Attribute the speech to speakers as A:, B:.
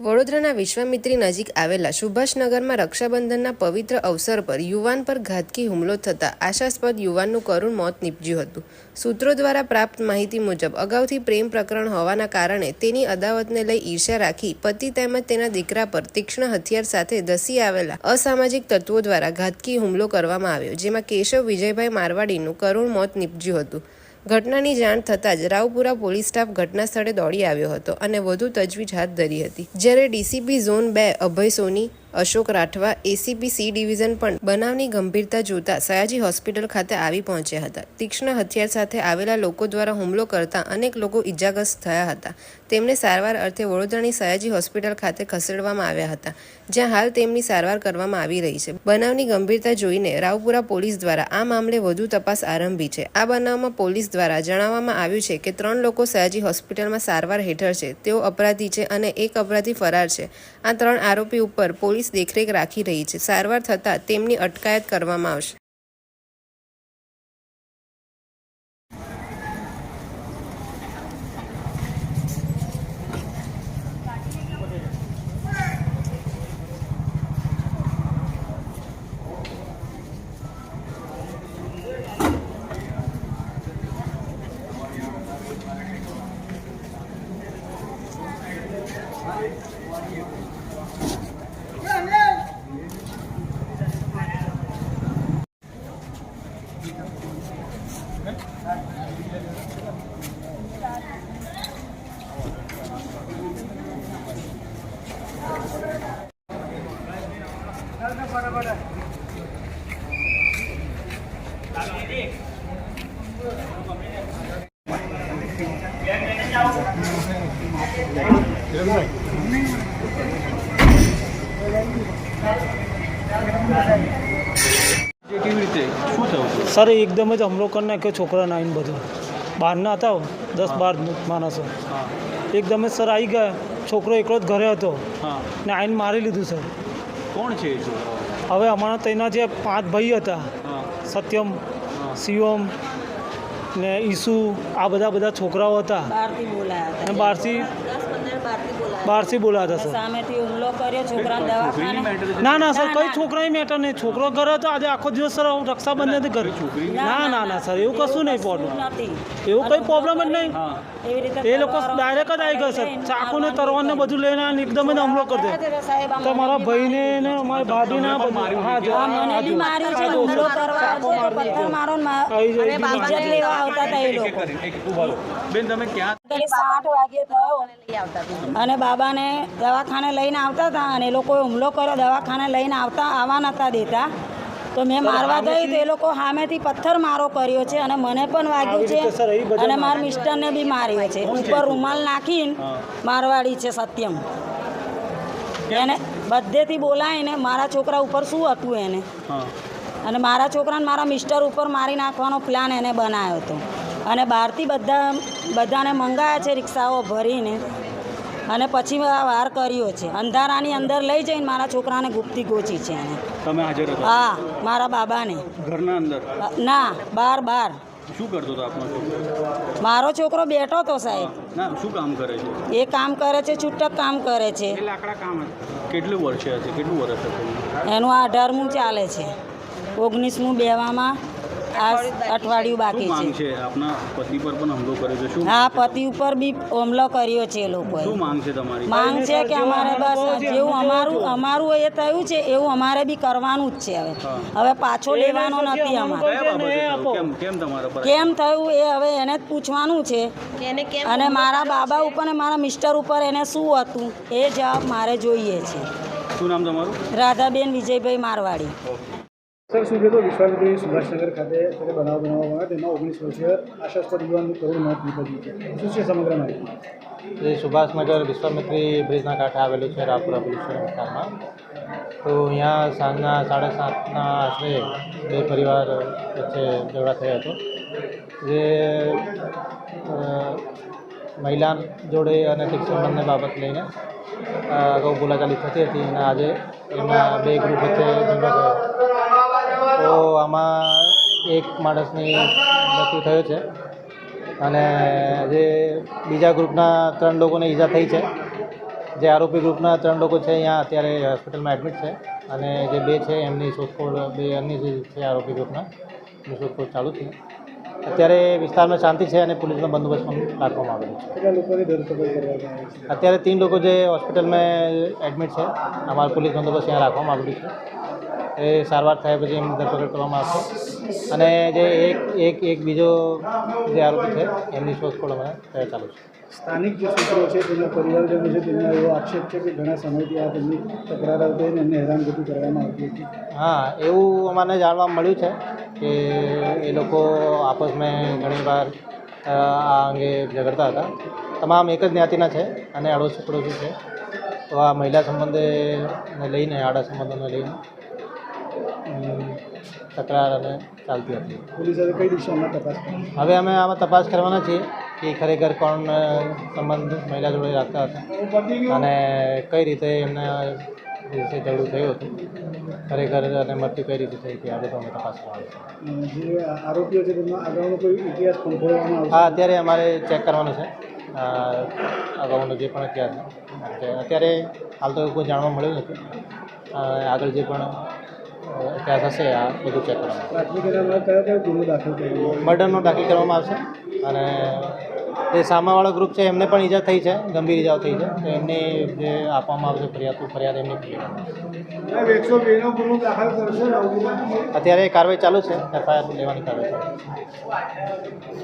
A: વડોદરાના વિશ્વામિત્રી નજીક આવેલા સુભાષનગરમાં રક્ષાબંધનના પવિત્ર અવસર પર યુવાન પર ઘાતકી હુમલો થતાં આશાસ્પદ યુવાનનું કરુણ મોત નીપજ્યું હતું. સૂત્રો દ્વારા પ્રાપ્ત માહિતી મુજબ, અગાઉથી પ્રેમ પ્રકરણ હોવાના કારણે તેની અદાવતને લઈ ઈર્ષ્યા રાખી પતિ તેમજ તેના દીકરા પર તીક્ષ્ણ હથિયાર સાથે ધસી આવેલા અસામાજિક તત્વો દ્વારા ઘાતકી હુમલો કરવામાં આવ્યો, જેમાં કેશવ વિજયભાઈ મારવાડીનું કરુણ મોત નીપજ્યું હતું. ઘટનાની જાણ થતાં જ રાવપુરા પોલીસ સ્ટાફ ઘટના સ્થળે દોડી આવ્યો હતો અને વધુ તજવીજ હાથ ધરી હતી. જ્યારે ડીસીપી ઝોન બે Abhay Soni Ashok Rathwa ACP C division પણ બનાવની ગંભીરતા જોતા સયાજી હોસ્પિટલ ખાતે આવી પહોંચ્યા હતા. તીક્ષ્ણ હથિયાર સાથે આવેલા લોકો દ્વારા હુમલો કરતા અનેક લોકો ઇજાગ્રસ્ત થયા હતા. તેમને સારવાર અર્થે વડોદરાની સયાજી હોસ્પિટલ ખાતે ખસેડવામાં આવ્યા હતા, જ્યાં હાલ તેમની સારવાર કરવામાં આવી રહી છે. બનાવની ગંભીરતા જોઈને રાવપુરા પોલીસ દ્વારા આ મામલે વધુ તપાસ આરંભી છે. આ બનાવમાં પોલીસ દ્વારા જણાવવામાં આવ્યું છે કે ત્રણ લોકો સયાજી હોસ્પિટલમાં સારવાર હેઠળ છે. તેઓ અપરાધી છે અને એક અપરાધી ફરાર છે. આ ત્રણ આરોપી ઉપર પોલીસ દેખરેખ રાખી રહી છે. સારવાર થતાં તેમની અટકાયત કરવામાં આવશે.
B: Thank કેવી
C: સર એકદમ જ હુમલો કરી નાખ્યો છોકરાને આવીને બધું. બહારના હતા દસ બાર માણસો એકદમ જ સર આવી ગયા. છોકરો એકલો જ ઘરે હતો. ને આવીને મારી લીધું સર.
B: કોણ છે
C: હવે અમારા તેના જે પાંચ ભાઈ હતા સત્યમ શિવમ ને ઈસુ આ બધા બધા છોકરાઓ હતા.
D: બહારથી બોલાયા
C: અને
D: હતા
C: બહારથી
D: દસ પંદર બહારથી બોલાયા
C: હતા સર
D: સામેથી હુમલો કર્યો છોકરા દવાખાને
C: ના ના સર કઈ છોકરાની મેટર નહીં છોકરો ઘરે હતો આજે આખો દિવસ સર હું રક્ષાબંધન ઘરે
B: છોકરી
C: ના ના ના સર એવું કશું નહીં પ્રોબ્લેમ એવું કંઈ પ્રોબ્લેમ જ નહીં એ લોકો ડાયરેક્ટ જ આવી ગયા સર ચાકુને ને બધું લઈને એકદમ જ હુમલો કરી દે તો મારા ભાઈને ને મારી ભાભીને બધું હા
D: ને. અને ઇજ્જત બાબાને દવાખાને લઈને આવતા હતા અને એ લોકોએ હુમલો કર્યો. દવાખાને લઈને આવતા આવવા નહોતા દેતા. તો મેં મારવા ગઈ તો એ લોકો સામેથી પથ્થર મારો કર્યો છે અને મને પણ વાગ્યું છે અને મારા મિસ્ટરને બી માર્યો છે. ઉપર રૂમાલ નાખીને મારવાડી છે સત્યમ. એને બધેથી બોલાવીને મારા છોકરા ઉપર શું હતું એને? અને મારા છોકરાને મારા મિસ્ટર ઉપર મારી નાખવાનો પ્લાન એને બનાવ્યો હતો. અને બહારથી બધા બધાને મંગાયા છે રિક્ષાઓ ભરીને. અને પછી આ વાર કર્યો છે. અંધારાની અંદર લઈ જઈને મારા છોકરાને ગુપ્તી ગોચી છે એને.
B: તમે હાજર હતા?
D: હા મારા બાબાને.
B: ઘરના અંદર?
D: ના બાર બાર.
B: શું કરતો હતો આપનો છોકરો?
D: મારો છોકરો બેઠો તો સાહેબ.
B: ના શું કામ કરે છે?
D: એ કામ કરે છે છૂટક કામ કરે છે.
B: કેટલું વર્ષે હશે કેટલું વર્ષ હશે?
D: એનું આ અઢારમું ચાલે છે. ઓગણીસમું બેવામાં આ અઠવાડિયું બાકી
B: માંગ
D: છે.
B: છે. આપના પતિ પર પણ હુમલો કર્યો છે. શું
D: હા પતિ ઉપર બી હુમલો કર્યો છે એ લોકોએ.
B: શું માંગ છે તમારી?
D: માંગ છે કે અમારે બસ જેવું અમારું અમારું એ થયું છે એવું અમારે બી કરવાનું જ છે હવે. હવે પાછો લેવાનો નથી અમારે.
B: કયા બાબતે કેમ કેમ તમારા પર
D: કેમ થયું એ હવે એને જ પૂછવાનું છે. અને મારા બાબા ઉપર ને મારા મિસ્ટર ઉપર એને શું હતું? એ જવાબ મારે જોઈએ છે.
B: શું નામ તમારું?
D: રાધાબેન વિજયભાઈ મારવાડી.
E: સર, શું કીધું વિશ્વામિત્રી સુભાષનગર ખાતે ત્યારે બનાવ બનાવવામાં આવ્યો તેમાં ઓગણીસ વર્ષીય આશાસ્પદ યુવાનનું કરોડ મોત નીપજ્યું છે. શું છે સમગ્ર માહિતી?
F: સુભાષનગર વિશ્વામિત્રી બ્રિજના કાંઠે આવેલું છે રાપુરા પોલીસના વિસ્તારમાં તો અહીંયા સાંજના સાડા સાતના આશરે બે પરિવાર વચ્ચે ઝઘડા થયો હતો. જે મહિલા જોડે અને શિક્ષણને બાબત લઈને અગાઉ બોલાચાલી થતી હતી અને આજે એમના બે ગ્રુપ વચ્ચે ઝઘડો થયો. તો આમાં એક માણસની મૃત્યુ થયો છે. અને જે બીજા ગ્રુપના ત્રણ લોકોને ઈજા થઈ છે. જે આરોપી ગ્રુપના ત્રણ લોકો છે અહીંયા અત્યારે હોસ્પિટલમાં એડમિટ છે. અને જે બે છે એમની શોધખોળ બે અન્ય જે છે આરોપી ગ્રુપના એમની શોધખોળ ચાલુ છે. અત્યારે વિસ્તારમાં શાંતિ છે અને પોલીસનો બંદોબસ્ત પણ રાખવામાં આવેલો છે. અત્યારે तीन લોકો જે હોસ્પિટલમાં એડમિટ છે અમારા પોલીસ બંદોબસ્ત અહીંયા રાખવામાં આવેલું છે. એ સારવાર થયા પછી એમની ધરપકડ કરવામાં આવશે. અને જે એક એક એક બીજો જે આરોપી છે એમની શોધખોળ અમે ચાલુ છે.
E: સ્થાનિક જે સૂત્રો છે તેમના પરિવારજનો છે તેમનો એવો આક્ષેપ છે કે ઘણા સમયથી આ તેમની તકરાર આવતી અને એમને હેરાનગતિ કરવામાં આવતી હતી
F: હા એવું અમારે જાણવા મળ્યું છે કે એ લોકો આપસમાં ઘણીવાર આ અંગે ઝઘડતા હતા. તમામ એક જ જ્ઞાતિના છે અને અડોશી પડોશી છે. તો આ મહિલા સંબંધે લઈને આડા સંબંધોને લઈને તકરાર અને ચાલતી હતી.
E: પોલીસ હવે કઈ દિશામાં તપાસ
F: હવે અમે આમાં તપાસ કરવાના છીએ કે ખરેખર કોણ સંબંધ મહિલા જોડે રાખતા હતા અને કઈ રીતે એમને દિવસે ઝઘડું થયું હતું. ખરેખર અને મૃત્યુ કઈ રીતે થઈ હતી આ બધું અમે તપાસ કરવાની છે
E: આરોપીઓ છે તેમનો આગળનો કોઈ ઇતિહાસ ખંખોળવામાં
F: હા અત્યારે અમારે ચેક કરવાનું છે. અગાઉનો જે પણ ઇતિહાસ અત્યારે હાલ તો કોઈ જાણવા મળ્યું નથી. આગળ જે પણ અ, થશે આ બધું ચેક
E: કયો કયો દાખલ
F: મર્ડરનો દાખલ કરવામાં આવશે અને જે સામાવાળો ગ્રુપ છે એમને પણ ઈજા થઈ છે ગંભીર ઈજાઓ થઈ છે તો એમને જે આપવામાં આવશે ફરિયાદ ફરિયાદ એમની. અત્યારે કાર્યવાહી ચાલુ છે એફઆઈઆર લેવાની કાર્યવાહી